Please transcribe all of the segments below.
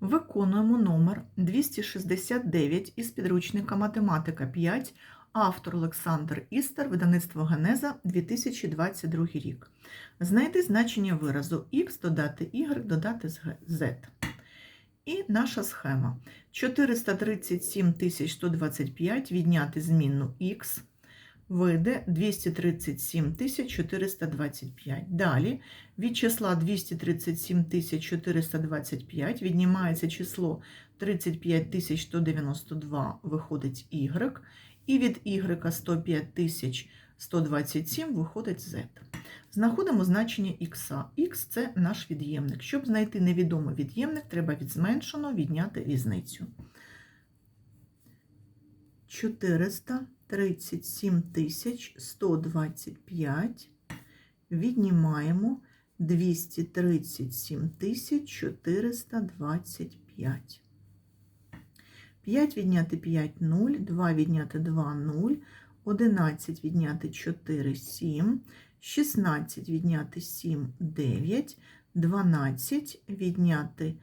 Виконуємо номер 269 із підручника Математика 5, автор Олександр Істер, видавництво Генеза 2022 рік. Знайди значення виразу х додати y додати z. І наша схема. 437 125 відняти змінну х вийде 237 425. Далі від числа 237 425 віднімається число 35 192, виходить y, і від y 105 127 виходить z. Знаходимо значення х. Х – це наш від'ємник. Щоб знайти невідомий від'ємник, треба від зменшеного відняти різницю. 437 125 віднімаємо 237 425. 5 відняти 5 – 0, 2 відняти 2 – 0, 11 відняти 4 – 7, 16 відняти 7 – 9, 12 відняти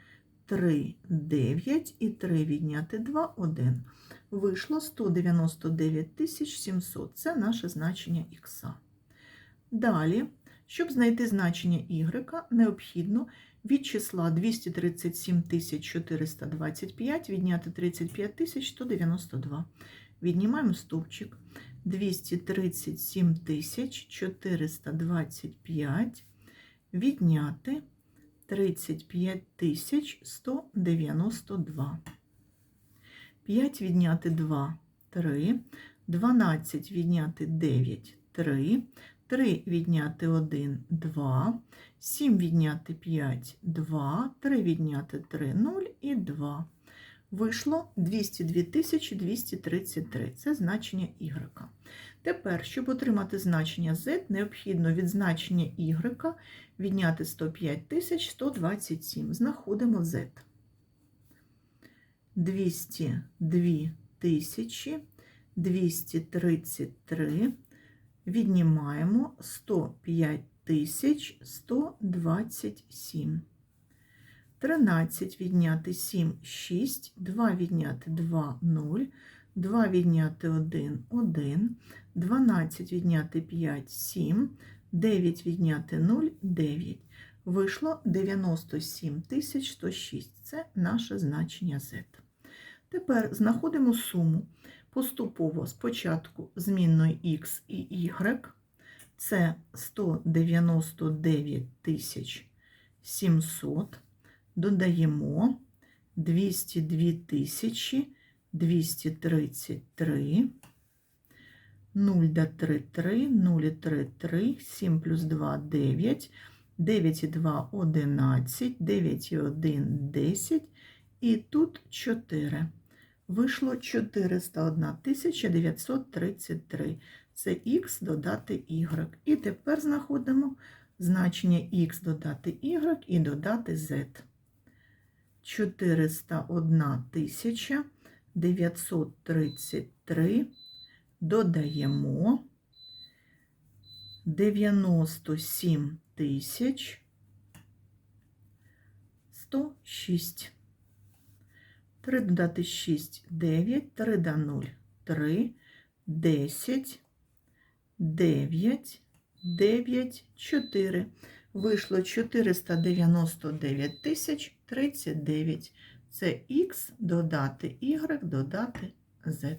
3 – 9 і 3 відняти 2 – 1. Вийшло 199 700. Це наше значення х. Далі, щоб знайти значення y, необхідно від числа 237 425 відняти 35 192. Віднімаємо стовпчик. 237 425 відняти 35 192. 5 відняти 2 3, 12 відняти 9 3, 3 відняти 1 2, 7 відняти 5 2, 3 відняти 3 0 і 2. Вийшло 202 233. Це значення y. Тепер, щоб отримати значення z, необхідно від значення y відняти 105 127. Знаходимо z. 202 233 віднімаємо 105 127. 13 відняти 7 6, 2 відняти 2 0, 2 відняти 1 1, 12 відняти 5 7, 9 відняти 0 9. Вийшло 97 106. Це наше значення z. Тепер знаходимо суму поступово спочатку змінної x і y. Це 199 700. Додаємо 202 233, 0 до 3 3, 0 3 3, 7 плюс 2 9, 9 і 2 11, 9 і 1 10, і тут 4. Вийшло 401 933. Це х додати y. І тепер знаходимо значення х додати y і додати z. 401 933 додаємо 97 тисяч 106. 3 додати 6 9, 3 до 0 3, 10, 9, 9, 4. Вийшло 499 тисяч 39. Це х додати y додати z.